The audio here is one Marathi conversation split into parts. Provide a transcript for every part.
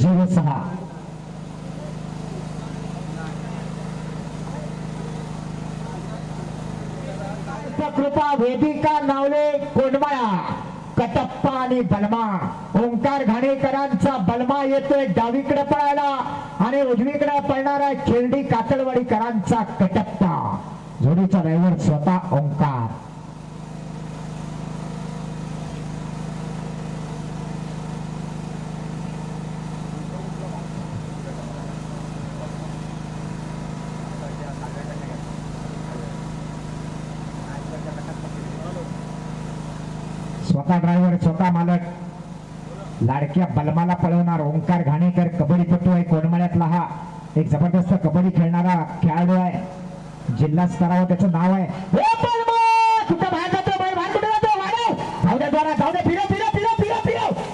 झिरो सहा कृपा वेदिका नावले कोंडमाळा कटप्पा आणि बलमा. ओंकार घाणेकरांचा बलमा येतोय डावीकडे पळायला आणि उजवीकडे पळणारा खेळडी कातळवाडीकरांचा कटप्पा. जोडीचा ड्रायव्हर स्वतः ओंकार. स्वतः ड्रायव्हर स्वतः मालक. लाडक्या बलमाला पळवणार ओंकार घाणेकर कबड्डीपटू आहे कोणमळ्यातला हा एक जबरदस्त कबड्डी खेळणारा खेळाडू आहे. जिल्हा स्तरावर त्याचं नाव आहे.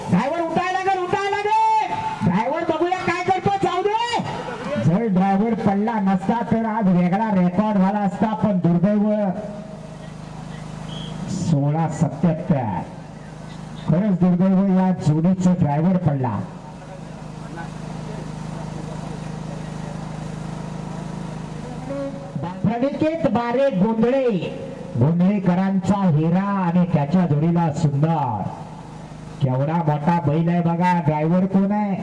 ड्रायव्हर उठायला बघूया काय करतो. ड्रायव्हर पडला नसता तर आज वेगळा रेकॉर्ड झाला असता पण दुर्दैव सोळा सत्याहत्तर. खरंच दुर्दैव या जोडीचा ड्रायव्हर पडला. प्रणिकेत बारे गोंधळे. गोंधळेकरांचा हिरा आणि त्याच्या जोडीला सुंदर. केवढा मोठा बैल आहे बघा ड्रायव्हर कोण आहे?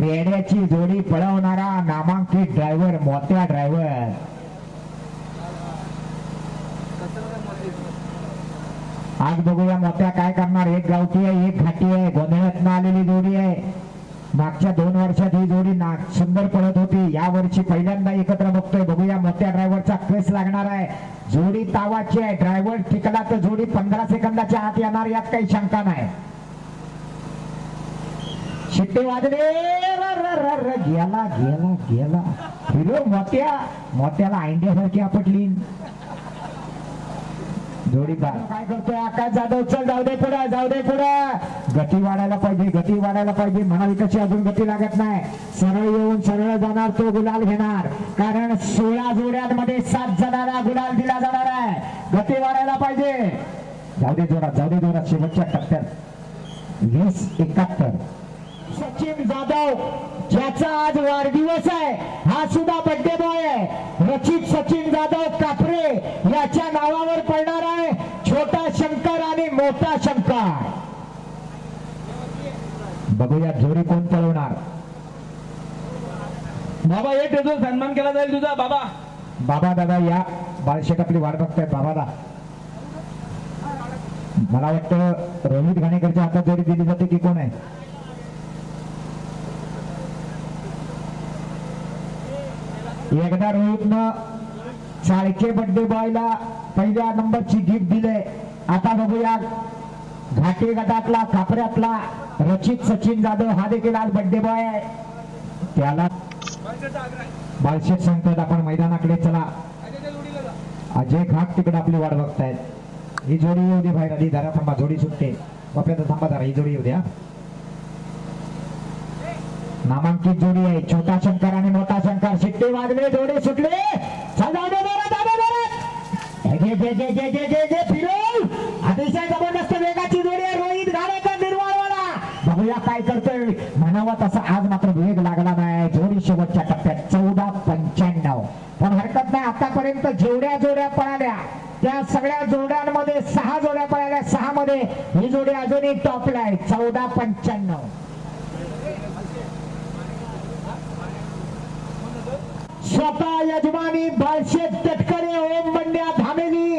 रेड्याची जोडी पळवणारा नामांकित ड्रायव्हर मोत्या ड्रायव्हर आज बघूया मोत्या काय करणार. एक गावठी आहे एक घाटी आहे गोंधळात आलेली जोडी आहे. मागच्या दोन वर्षात ही जोडी नाग सुंदर पडत होती. या वर्षी पहिल्यांदा एकत्र बघतोय. बघूया मोत्या ड्रायव्हरचा केस लागणार आहे. जोडी तावाची आहे. ड्रायव्हर टिकला तर जोडी पंधरा सेकंदाच्या आत येणार यात काही शंका नाही. शिट्टे वाजले. गेला गेला गेला. हिरो मोत्या मोत्याला आयंड्यासारखी आपटली. जोडीदार काय करतोय? आकाश जाधव चल जाऊ दे पुढे जाऊ दे पुढे. गती वाढायला पाहिजे गती वाढायला पाहिजे. म्हणाली कशी अजून गती लागत नाही. सरळ येऊन सरळ जाणार तो गुलाल घेणार. कारण सोळा जोड्यांमध्ये सात जणांना गुलाल दिला जाणार आहे. गती वाढायला पाहिजे. जाऊ दे जोरात जाऊ दे जोरात. शेवटच्या टप्प्यात. वीस एकाहत्तर. सचिन जाधव ज्याचा आज वाढदिवस आहे हा सुद्धा बड्डे बॉय आहे. रचित सचिन जाधव कापरे याच्या नावावर पडणार आहे. छोटा शंकर आणि मोठा शंकर. बघूया जोडी कोण पळवणार. बाबा ये तुझा सन्मान केला जाईल तुझा. बाबा. बाबा दादा या. बाळशेट आपली वाट बघतायत. बाबा दा. मला वाटतं रोहित घाणेकरच्या हातात जोडी दिली जाते की कोण आहे? एकदा रोहितनं चाळके बड्डे बॉयला पहिल्या नंबरची गिफ्ट दिले. आता बघूया. घाटे गटातला कापऱ्यातला रचित सचिन जाधव हा देखील आज बड्डे बॉय आहे. त्याला बालशेठ सांगतात आपण मैदानाकडे चला. अजय घाट तिकडे आपली वाट बघतायत. ही जोडी येऊ दे बाहेर. आधी धरा थांबा जोडी सुटते. बाप्याचा थांबा धरा ही जोडी येऊ द्या नामांकित जोडी आहे. छोटा शंकर आणि मोठा शंकर. शिट्टे वाजले जोडी सुटले. अतिशय जबरदस्त वेगाची जोडी आहे. रोहित घाणेकर निर्माणवाला बघूया काय करतोय. म्हणावा तसा आज मात्र वेग लागला नाही. जोडी शेवटच्या टप्प्यात चौदा पंच्याण्णव. पण हरकत नाही. आतापर्यंत जेवढ्या जोड्या पळाल्या त्या सगळ्या जोड्यांमध्ये सहा जोड्या पळाल्या. सहा मध्ये ही जोडी अजूनही टॉपला आहे. चौदा पंच्याण्णव. स्वतः यजमानी बाळशेत तटकरे ओम बंड्या धामेली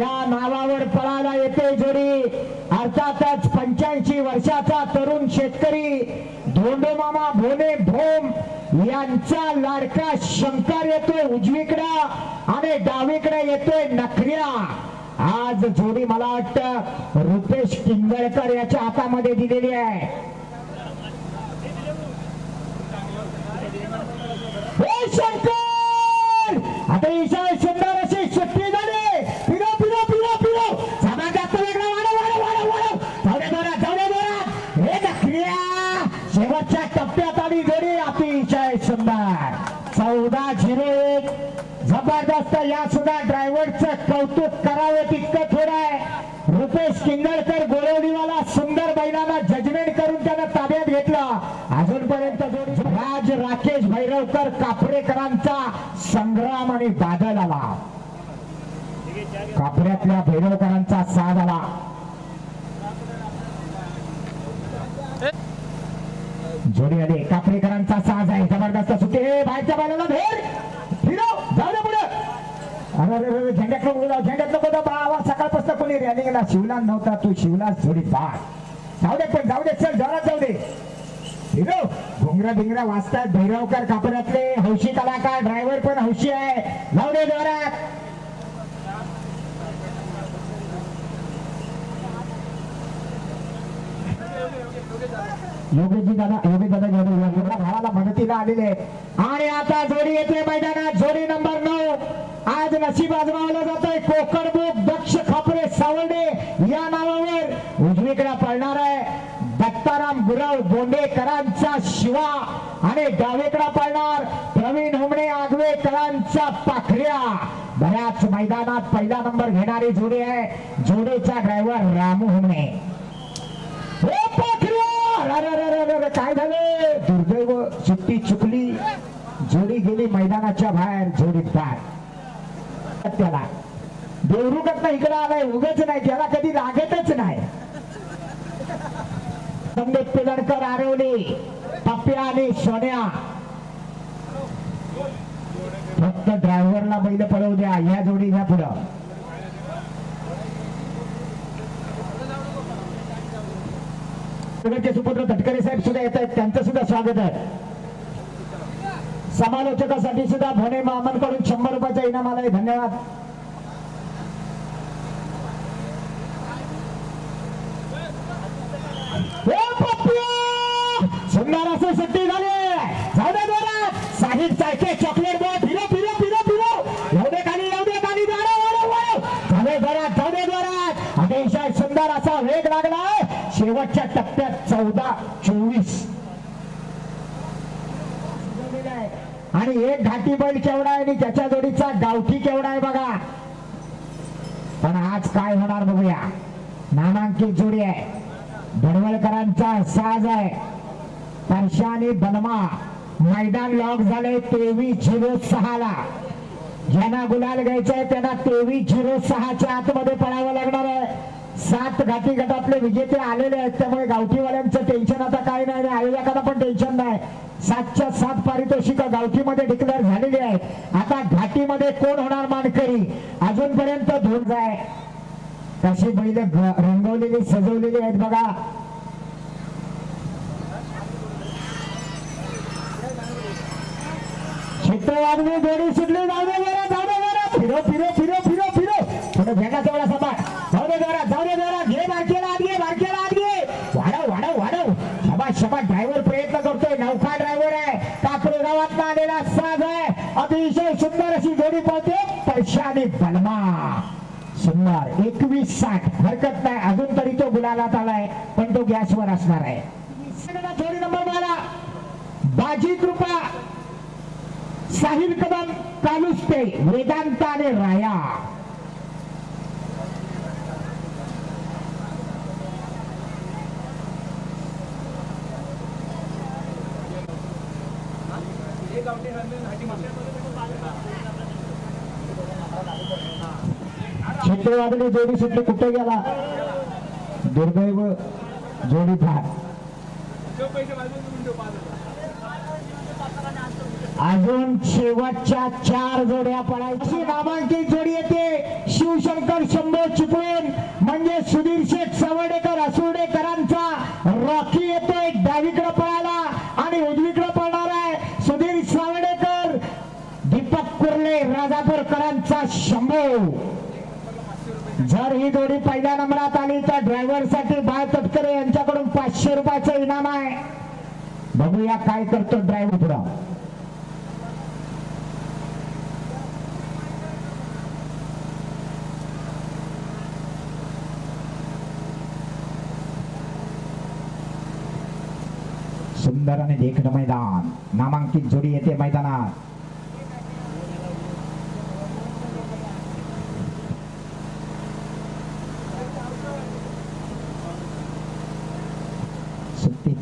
या नावावर पळायला येते जोडी. अर्थातच पंच्याऐंशी वर्षाचा तरुण शेतकरी धोंडोमामा भोने भोम यांचा लाडका शंकर येतोय उजवीकडे आणि डावीकडे येतोय नखऱ्या. आज जोडी मला वाटतं रुपेश किंगळकर याच्या हातामध्ये दिलेली आहे. हे आता ईशा सुंदर अशी सुट्टी झाली. पिरो पिरो पिरो पिरो सभा जास्त वेगळा वाढव वाढव वाढव वाढव. जाऊ दे हे नखऱ्या शेवटच्या टप्प्यात आली जोडी. अतिशय सुंदर. चौदा झिरो. एक जबरदस्त या सुद्धा ड्रायव्हरचं कौतुक करावं तितकं थोडं आहे. रुपेश किंगळकर गोळवडीवाला सुंदर बैलाला जजमेंट करून त्यानं ताब्यात घेतलं. अजूनपर्यंत राज राकेश भैरवकर कापरेकरांचा संग्राम आणि बादल आला. कापऱ्यातल्या भैरवकरांचा साथ आला. जोडी आली. कापरेकरांचा साज आहे. जबरदस्त सुटे बाहेरच्या बाजूला भेट फिरव जाऊ दे पुढे अरे अरे अरे झेंड्यात नको जाऊ झेंड्यात नको जाऊ बाबा सकाळपासून कोणी रॅलिंगला शिवला नव्हता तू. शिवला थोडी पाठ जाऊ दे पण जाऊ दे चल जोरात जाऊ दे. फिरव घुंगरा भिंगरा वाचतात भैरवकर कापऱ्यातले हौशी कलाकार ड्रायव्हर पण हौशी आहे. जाऊ दे जोरात. योगेशजी दादा योगेश दादा यादव एवढ्या भावाला मदतीला आलेले आणि आता जोडी येते मैदानात. जोडी नंबर नऊ. आज नशीब आजमावलं जात आहे कोकणमुख दक्ष खापरे सावंडे या नावावर उजवीकडे पळणार आहे. दत्ताराम गुरव बोंडेकरांचा शिवा. आणि डावेकडा पळणार प्रवीण हुमणे आगवेकरांचा पाखऱ्या. बऱ्याच मैदानात पहिला नंबर घेणारी जोडी आहे. जोडीचा ड्रायव्हर रामू हुमणे. अरे, काय झालं? दुर्दैव सुट्टी चुकली जोडी गेली मैदानाच्या बाहेर जोडी बाहेर त्याला. देवरुखत इकडे आलाय उगच नाही त्याला कधी लागतच नाही. संदीप पिलडकर आरवली पप्प्या आणि सोन्या. फक्त ड्रायव्हरला बैल पळवू द्या या जोडी घ्या पुढं. नगरचे सुपुत्र तटकरे साहेब सुद्धा येत आहेत. त्यांचं सुद्धा स्वागत आहे. समालोचकासाठी सुद्धा भोणे मामांकडून शंभर रुपयाचा इनाम आलाय. धन्यवाद. ओ पप्पू! सुंदर असे सुट्टी झाली. जाऊ दे चायके चॉकलेट बॉय फिरो फिरो फिरो फिरो येऊ दे खाली येऊ दे खाली वाढव वाढव वाढव जाऊ दे जोरात जाऊ दे जोरात अतिशय सुंदर असा वेग लागलाय शेवटच्या टप्प्यात चौदा चोवीस. आणि एक घाटी बैल केवढा आहे आणि त्याच्या जोडीचा गावठी केवढा आहे बघा. पण आज काय होणार बघूया. नामांकित जोडी आहे. भडवलकरांचा साज आहे. परशाने बनमा मैदान लॉक झाले तेवीस झिरो सहा ला ज्यांना गुलाल घ्यायचंय त्यांना तेवीस झिरो सहाच्या आतमध्ये पळावं लागणार आहे. सात घाटी गटातले विजेते आलेले आहेत त्यामुळे गावठीवाल्यांचं टेन्शन आता काय नाही आणि आयोजकांना पण टेन्शन नाही. सातच्या सात पारितोषिक गावठीमध्ये डिक्लेअर झालेली आहेत. आता घाटीमध्ये कोण होणार मानकरी? अजूनपर्यंत धोन आहे. कशी बैल रंगवलेली सजवलेली आहेत बघा. चित्रवादनी जोडी सुटली. जाऊ दे फिरो फिरो फिरो फिरो फिरो. थोडं भेटायचं तेवढा सपाट जाऊ दे जरा जाऊ दे जरा घे बारकेला आत घे बारकेला आत घे वाढव वाढव वाढव शबाश शबाश ड्रायव्हर प्रयत्न करतोय नौका ड्रायव्हर आहे कापरे गावात आलेला साज आहे अतिशय सुंदर अशी जोडी आणि बलमा सुंदर. एकवीस साठ. हरकत नाही. अजून तरी तो गुलालात आलाय पण तो गॅसवर असणार आहे. जोडी नंबर बारा बाजी कृपा. साहिल कदम कालुस्ते वेदांत आणि राया जोडी सुटली कुठे गेला? दुर्दैव जोडी फार अजून शेवटच्या चार जोड्या पडायची. नामांकित जोडी येते. शिवशंकर शंभो चिपळूण म्हणजे सुधीर शेख सावडेकर असुर्डेकरांचा रॉकी येतोय डावीकडे पळाला आणि उजवीकडे पळणार आहे. सुधीर सावडेकर दीपक कुर्ले राजापूरकरांचा शंभो. जर ही जोडी पहिल्या नंबरात आली तर ड्रायव्हरसाठी बाळ तटकरे यांच्याकडून पाचशे रुपयाचं इनाम आहे. बघूया काय करतो ड्रायव्हर पुरा सुंदर आणि देखणं मैदान. नामांकित जोडी येते मैदानात.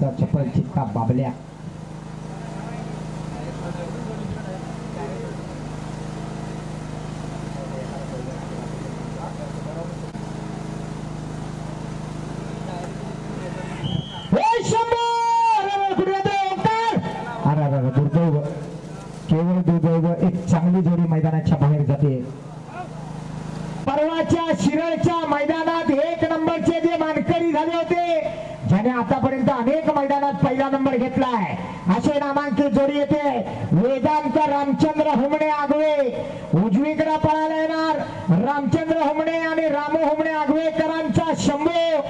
कुस्तीचा चपल चित्ता बाबल्या अरे, दुर्दैव. केवळ दुर्दैव एक चांगली जोडी मैदानाच्या बाहेर जाते. परवाच्या शिरळच्या मैदानात एक नंबरचे जे मानकरी झाले होते आणि आतापर्यंत अनेक मैदानात पहिला नंबर घेतलाय. असे नामांकित जोडी येते. वेदांत रामचंद्र हुमणे आगवे. उजवीकडे पळायला येणार रामचंद्र हुमणे आणि रामू हुमणे आगवेकरांचा शंभू.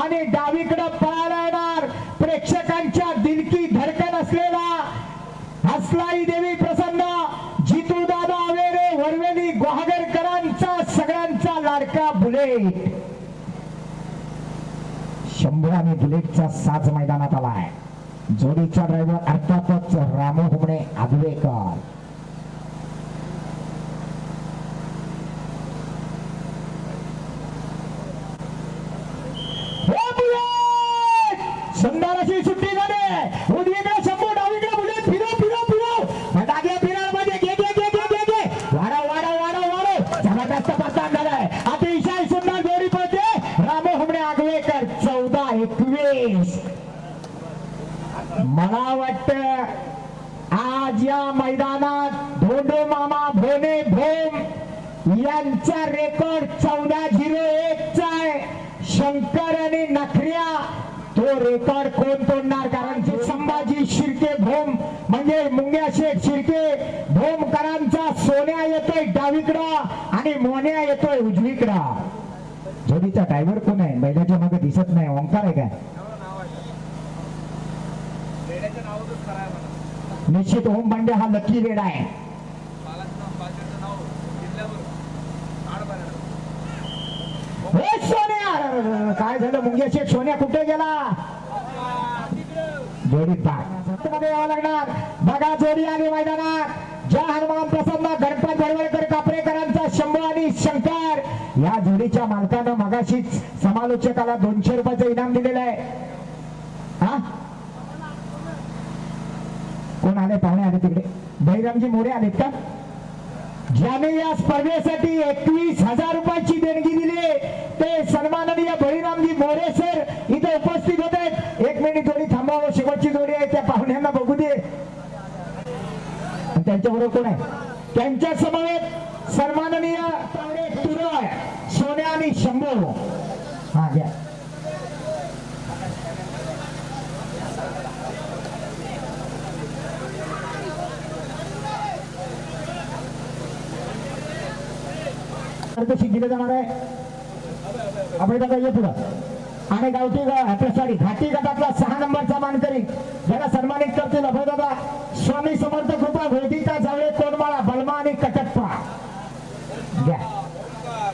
आणि डावीकडे पळायला येणार प्रेक्षकांच्या दिलकी धडकन असलेला हसलाई देवी प्रसन्न. जितू दादा आवेरे वरवेली गुहागरकरांचा सगळ्यांचा लाडका बुलेट. शंभू आणि बुलेटचा साज मैदानात आलाय. जोडीचा ड्रायव्हर अर्थातच रामू हुमणे आगवेकर हे सुंदर अशी सुट्टी झाली. उजवीकडे शंभू डावीकडे बुलेट फिरो फिरो फिरव डागे फिरव घे घे घे घे घे घे. वाढव वाढव वाढव वाढव. जबरदस्त प्रस्थान एकवीस मला वाटत आज या मैदानात धोंडो मामा भोने भोम यांचा रेकॉर्ड चौदा झिरो एक चा आहे. शंकर आणि नखऱ्या तो रेकॉर्ड कोण तोडणार? कारण की संभाजी शिर्के भोम म्हणजे मुंग्या शेठ शिर्के. भोमकरांचा सोन्या येतोय डावीकडा आणि मोन्या येतोय उजवीकडा. जोडीचा ड्रायव्हर कोण आहे? महिलाच्या मागे दिसत नाही. ओंकार आहे काय रेड्याच्या नावातच खरं आहे मला निश्चित ओम पांडे हा लकी रेड आहे. सोन्या! काय झालं? मुंग्या शेठ सोन्या कुठे गेला? जोडी मध्ये यावं लागणार. बघा जोडी आली मैदानात. जय हनुमान प्रसन्न गणपत बडवळकर कापरेकरांचा शंभू आणि शंकर. या जोडीच्या मालकानं मगाशीच समालोचकाला दोनशे रुपयाचं इनाम दिलेलं आहे हा कोण आले? पाहुणे आले तिकडे. बहिरामजी मोरे आलेत का? ज्याने या स्पर्धेसाठी एकवीस हजार रुपयाची देणगी दिली ते सन्माननीय बळीरामजी मोरे सर इथे उपस्थित होते. एक मिनिट जोडी थांबावं शेवटची जोडी आहे त्या पाहुण्यांना बघू दे. त्यांच्या बरोबर कोण आहे? त्यांच्या समवेत सन्माननीय तुरळ सोन्या आणि शंभर हा घ्या. कशी दिलं जाणार आहे. आपण दादा ये पुढं. आणि गावठी गा- आपल्या सॉरी घाटी गटातला सहा नंबरचा मानकरी. ज्याला सन्मानित करतील अभय दादा स्वामी समर्थ कृपा वेदिका जावळे कोणमाळा बलमा आणि कटप्पा. घ्या.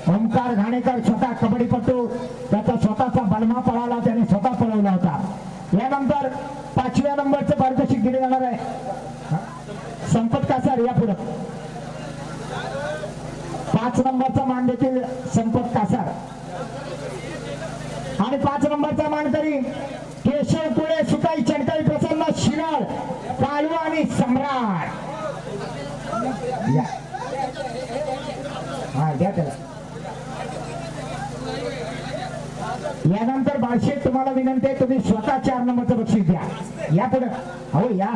ओंकार घाणेकर छोटा कबड्डीपटू त्याचा स्वतःचा बलमा पळाला त्याने स्वतः पळवला होता. यानंतर पाचव्या नंबरचं पारितोषिक दिले जाणार आहे. संपत कासार या पुढं. पाच नंबरचा मान देतील संपत कासार. आणि पाच नंबरचा मानकरी केशव पुळे सुकाई चंटाई प्रसन्न शिराळ काळू आणि सम्राट. या. हा द्या त्याला. यानंतर बाळशेठ तुम्हाला विनंती आहे तुम्ही स्वतः चार नंबरचं बक्षीस द्या. या पुढे. हो या.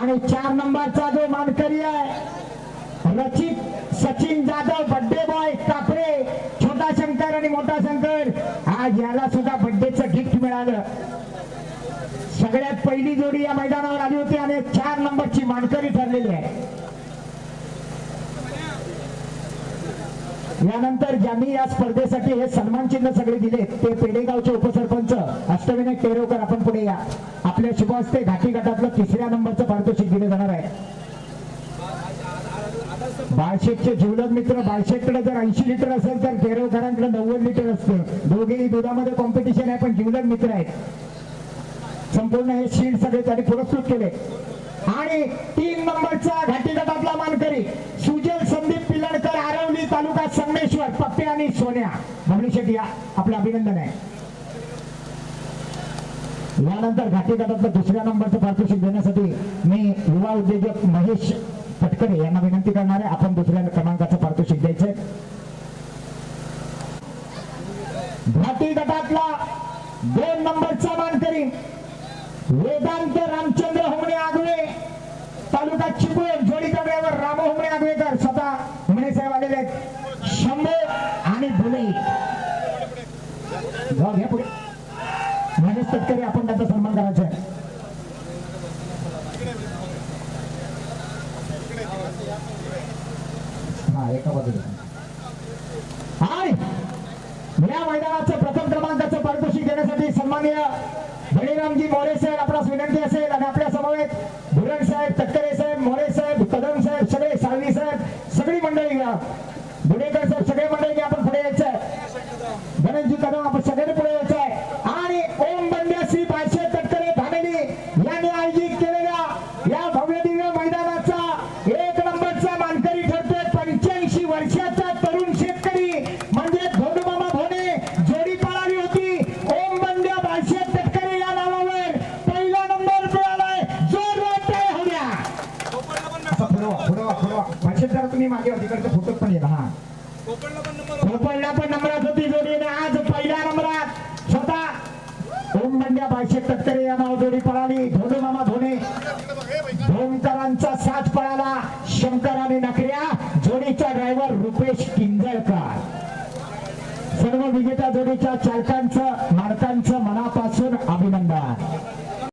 आणि चार नंबरचा जो मानकरी आहे रचित सचिन जाधव बड्डे बॉय कापरे छोटा शंकर आणि मोठा शंकर. आज याला सुद्धा बड्डेचं गिफ्ट मिळालं. सगळ्यात पहिली जोडी या मैदानावर आली होती आणि चार नंबरची मानकरी ठरलेली आहे. यानंतर ज्यांनी या स्पर्धेसाठी हे सन्मान चिन्ह सगळे दिले ते पेडेगावचे उपसरपंच अष्टविनायक टेरोकर आपण पुढे या. आपल्या शुभ हस्ते घाटी गटातलं तिसऱ्या नंबरचं पारितोषिक दिलं जाणार आहे. बाळशेटचे जीवलग मित्र बाळशेकडे जर ऐंशी लिटर असेल तर केरळकरांकडे नव्वद लिटर असतं. दोघेही दुधामध्ये कॉम्पिटिशन आहे पण जीवलग मित्र आहेत. संपूर्ण हे शील्ड सगळे त्यांनी पुरस्कृत केले. आणि तीन नंबरचा घाटी गटातला मानकरी सुजल संदीप पिलणकर आरवली तालुका संगमेश्वर पप्पे आणि सोन्या. बबली शेट्टी या आपलं अभिनंदन आहे. यानंतर घाटी गटातलं दुसऱ्या नंबरचं पारितोषिक देण्यासाठी मी युवा उद्योजक महेश पटकरे यांना विनंती करणार आहे आपण दुसऱ्या क्रमांकाचं पारितोषिक द्यायचंय. घाटी गटातला दोन नंबरचा मानकरी वेदांत रामचंद्र होमणे आगवे तालुका चिपळूण जोडी ड्रायव्हर राम होमणे आगवेकर स्वतः होमणे साहेब आलेले आहेत. शंभू आणि भुले जाऊ घ्या पुढे महेश तटकरे आपण म्हणजे त्यांचा सन्मान करायचा आहे हा एका बाजूला. आणि या मैदानाचं प्रथम क्रमांकाचं पारितोषिक देण्यासाठी सन्माननीय बळीरामजी मोरे साहेब आपणास विनंती असेल आणि आपल्या समवेत भुरण साहेब तटकरे साहेब मोरे साहेब कदम साहेब सगळे साळवी साहेब सगळी मंडळी घ्या बुडेकर साहेब सगळे मंडळी घ्या आपण पुढे यायचं गणेशजी कदम आपण सगळ्यांनी पुढे यायचं आहे आणि ओम बंड्या श्री बाळशे तटकरे धामेली यांनी आयोजित केलेल्या या भव्य दिव्य मैदानाचा एक नंबरचा मानकरी ठरतोय पंच्याऐंशी वर्षाचा तरुण शेतकरी म्हणजे धोंडमामा भोने जोडी पळाली होती ओम बंड्या बाळशे तटकरे या नावावर पहिला नंबर मिळालाय जोर होत्या कोकणला पण असं पुढवा पुढवा पुढवा बाळशे जरा तुम्ही मागे होती तिकडचं फोटो पण येईल हा कोकणला पण नंबरात होती जोडीने आज पहिल्या नंबरात स्वतः ओम बंड्या बाळशे तटकरे या नाव जोडी पळाली. धोंडू मामा धोने. धोमकरांचा साथ पळाला. शंकर आणि नकऱ्या. जोडीचा ड्रायव्हर रुपेश किंजळकर. सर्व विजेत्या जोडीच्या चालकांचं मालकांचं मनापासून अभिनंदन.